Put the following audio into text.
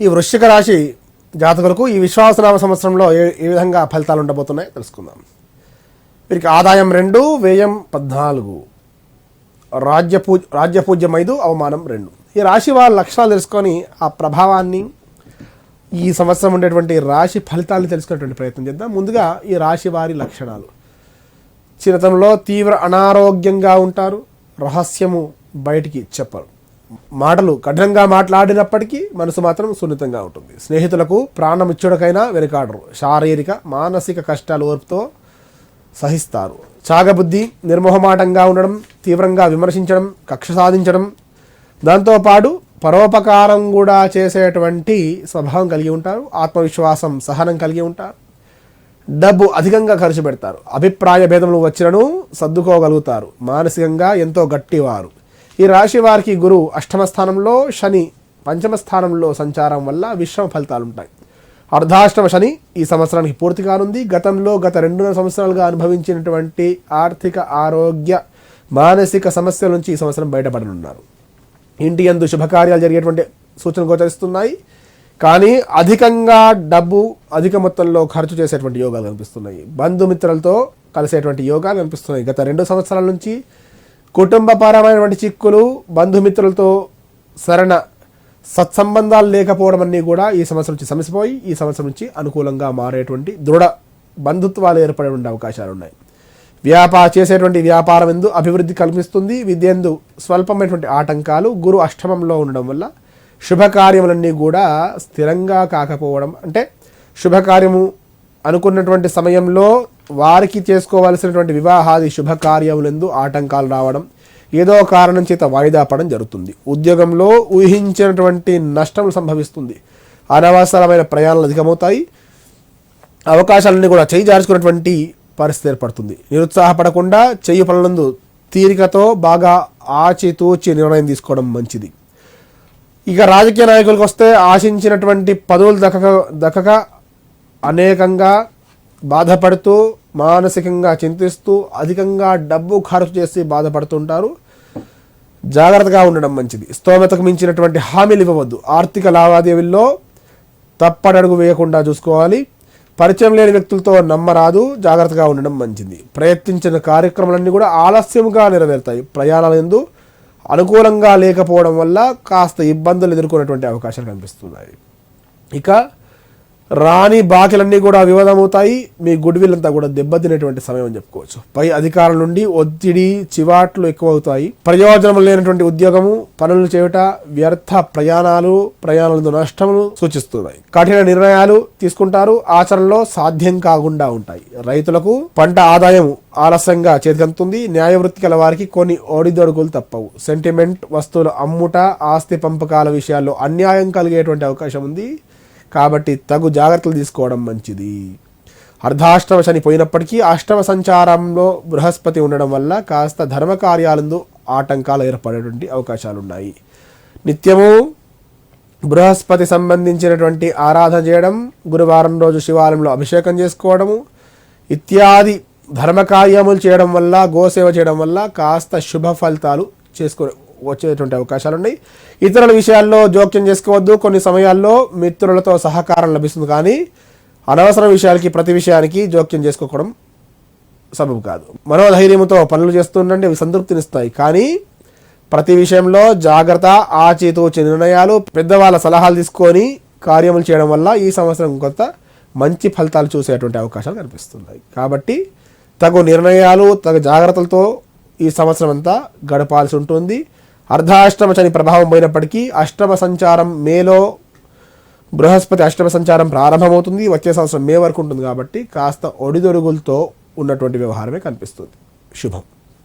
ఈ వృశ్చిక రాశి జాతకులకు ఈ విశ్వాసనామ సంవత్సరంలో ఏ ఏ విధంగా ఫలితాలు ఉండబోతున్నాయో తెలుసుకుందాం. వీరికి ఆదాయం రెండు వ్యయం పద్నాలుగు. రాజ్య పూజ రాజ్య పూజ్యం ఐదు అవమానం రెండు. ఈ రాశి వాళ్ళ లక్షణాలు తెలుసుకొని ఆ ప్రభావాన్ని ఈ సంవత్సరం ఉండేటువంటి రాశి ఫలితాలను తెలుసుకునేటువంటి ప్రయత్నం చేద్దాం. ముందుగా ఈ రాశి వారి లక్షణాలు. చిరతంలో తీవ్ర అనారోగ్యంగా ఉంటారు. రహస్యము బయటికి చెప్పరు. మాటలు కఠినంగా మాట్లాడినప్పటికీ మనసు మాత్రం సున్నితంగా ఉంటుంది. స్నేహితులకు ప్రాణం ఇచ్చుడకైనా వెనుకాడరు. శారీరక మానసిక కష్టాలు ఓర్పుతో సహిస్తారు. చాగబుద్ధి నిర్మోహమాటంగా ఉండడం తీవ్రంగా విమర్శించడం కక్ష సాధించడం దాంతోపాటు పరోపకారం కూడా చేసేటువంటి స్వభావం కలిగి ఉంటారు. ఆత్మవిశ్వాసం సహనం కలిగి ఉంటారు. డబ్బు అధికంగా ఖర్చు పెడతారు. అభిప్రాయ భేదములు వచ్చినను సర్దుకోగలుగుతారు. మానసికంగా ఎంతో గట్టివారు. ఈ రాశి వారికి గురువు అష్టమ స్థానంలో శని పంచమ స్థానంలో సంచారం వల్ల విశ్రమ ఫలితాలు ఉంటాయి అర్ధాష్టమ శని ఈ సంవత్సరానికి పూర్తి కానుంది. గతంలో గత రెండున్నర సంవత్సరాలుగా అనుభవించినటువంటి ఆర్థిక ఆరోగ్య మానసిక సమస్యల నుంచి ఈ సంవత్సరం బయటపడనున్నారు. ఇంటి యందు శుభకార్యాలు జరిగేటువంటి సూచనలు గోచరిస్తున్నాయి. కానీ అధికంగా డబ్బు అధిక మొత్తంలో ఖర్చు చేసేటువంటి యోగాలు కనిపిస్తున్నాయి. బంధుమిత్రులతో కలిసేటువంటి యోగాలు కనిపిస్తున్నాయి. గత రెండు సంవత్సరాల నుంచి కుటుంబపరమైనటువంటి చిక్కులు బంధుమిత్రులతో సరైన సత్సంబంధాలు లేకపోవడం అన్నీ కూడా ఈ సంవత్సరం నుంచి సమసిపోయి ఈ సంవత్సరం నుంచి అనుకూలంగా మారేటువంటి దృఢ బంధుత్వాలు ఏర్పడే ఉండే అవకాశాలు ఉన్నాయి వ్యాపార చేసేటువంటి వ్యాపారం ఎందు అభివృద్ధి కల్పిస్తుంది. విద్యందు స్వల్పమైనటువంటి ఆటంకాలు గురు అష్టమంలో ఉండడం వల్ల శుభకార్యములన్నీ కూడా స్థిరంగా కాకపోవడం అంటే శుభకార్యము అనుకున్నటువంటి సమయంలో వారికి చేసుకోవాల్సినటువంటి వివాహాది శుభకార్యములందు ఆటంకాలు రావడం ఏదో కారణం చేత వాయిదా పడడం జరుగుతుంది. ఉద్యోగంలో ఊహించినటువంటి నష్టం సంభవిస్తుంది. అనవసరమైన ప్రయాణాలు అధికమవుతాయి. అవకాశాలన్నీ కూడా చేయి జార్చుకున్నటువంటి పరిస్థితి ఏర్పడుతుంది. నిరుత్సాహపడకుండా చెయ్యి పనులందు తీరికతో బాగా ఆచితూచి నిర్ణయం తీసుకోవడం మంచిది. ఇక రాజకీయ నాయకులకు వస్తే ఆశించినటువంటి పదవులు దక్కక దక్కక అనేకంగా బాధపడుతూ మానసికంగా చింతిస్తూ అధికంగా డబ్బు ఖర్చు చేసి బాధపడుతుంటారు. జాగ్రత్తగా ఉండడం మంచిది. స్తోమతకు మించినటువంటి హామీలు ఇవ్వవద్దు. ఆర్థిక లావాదేవీల్లో తప్పడడుగు వేయకుండా చూసుకోవాలి. పరిచయం లేని వ్యక్తులతో నమ్మరాదు. జాగ్రత్తగా ఉండడం మంచిది. ప్రయత్నించిన కార్యక్రమాలన్నీ కూడా ఆలస్యంగా నెరవేరుతాయి. ప్రయాణాల ఎందు అనుకూలంగా లేకపోవడం వల్ల కాస్త ఇబ్బందులు ఎదుర్కొనేటువంటి అవకాశాలు కనిపిస్తున్నాయి. ఇక రాని బాకీలన్నీ కూడా వివాదమవుతాయి. మీ గుడ్ విల్ అంతా కూడా దెబ్బతినేటువంటి సమయం అని చెప్పుకోవచ్చు. పై అధికారుల నుండి ఒత్తిడి చివాట్లు ఎక్కువ అవుతాయి ప్రయోజనం లేనటువంటి ఉద్యోగము పనులు చేయుట వ్యర్థ ప్రయాణాలు ప్రయాణాలతో నష్టములు సూచిస్తున్నాయి. కఠిన నిర్ణయాలు తీసుకుంటారు. ఆచరణలో సాధ్యం కాకుండా ఉంటాయి. రైతులకు పంట ఆదాయం ఆలస్యంగా చేతికందుతుంది. న్యాయవృత్తి గల వారికి కొన్ని ఓడిదొడుగులు తప్పవు. సెంటిమెంట్ వస్తువులు అమ్ముట ఆస్తి పంపకాల విషయాల్లో అన్యాయం కలిగేటువంటి అవకాశం ఉంది. కాబట్టి తగు జాగ్రత్తలు తీసుకోవడం మంచిది. అర్ధాష్టమ శని పోయినప్పటికీ అష్టమ సంచారంలో బృహస్పతి ఉండడం వల్ల కాస్త ధర్మ కార్యాలందు ఆటంకాలు ఏర్పడేటువంటి అవకాశాలు ఉన్నాయి నిత్యము బృహస్పతి సంబంధించినటువంటి ఆరాధన చేయడం గురువారం రోజు శివాలయంలో అభిషేకం చేసుకోవడము ఇత్యాది ధర్మ కార్యములు చేయడం వల్ల గోసేవ చేయడం వల్ల కాస్త శుభ ఫలితాలు చేసుకో వచ్చేటువంటి అవకాశాలు ఉన్నాయి ఇతరుల విషయాల్లో జోక్యం చేసుకోవద్దు. కొన్ని సమయాల్లో మిత్రులతో సహకారం లభిస్తుంది. కానీ అనవసర విషయాలకి ప్రతి విషయానికి జోక్యం చేసుకోవడం సబబు కాదు. మనోధైర్యంతో పనులు చేస్తుండే అవి సంతృప్తినిస్తాయి. కానీ ప్రతి విషయంలో జాగ్రత్త ఆచితూచి నిర్ణయాలు పెద్దవాళ్ళ సలహాలు తీసుకొని కార్యములు చేయడం వల్ల ఈ సంవత్సరం కొంత మంచి ఫలితాలు చూసేటువంటి అవకాశాలు కనిపిస్తున్నాయి. కాబట్టి తగు నిర్ణయాలు తగు జాగ్రత్తలతో ఈ సంవత్సరం అంతా గడపాల్సి ఉంటుంది. అర్ధాష్టమ శని ప్రభావం పోయినప్పటికీ అష్టమ సంచారం మేలో బృహస్పతి అష్టమ సంచారం ప్రారంభమవుతుంది. వచ్చే సంవత్సరం మే వరకు ఉంటుంది కాబట్టి కాస్త ఒడిదొడుగులతో ఉన్నటువంటి వ్యవహారమే కనిపిస్తుంది. శుభం.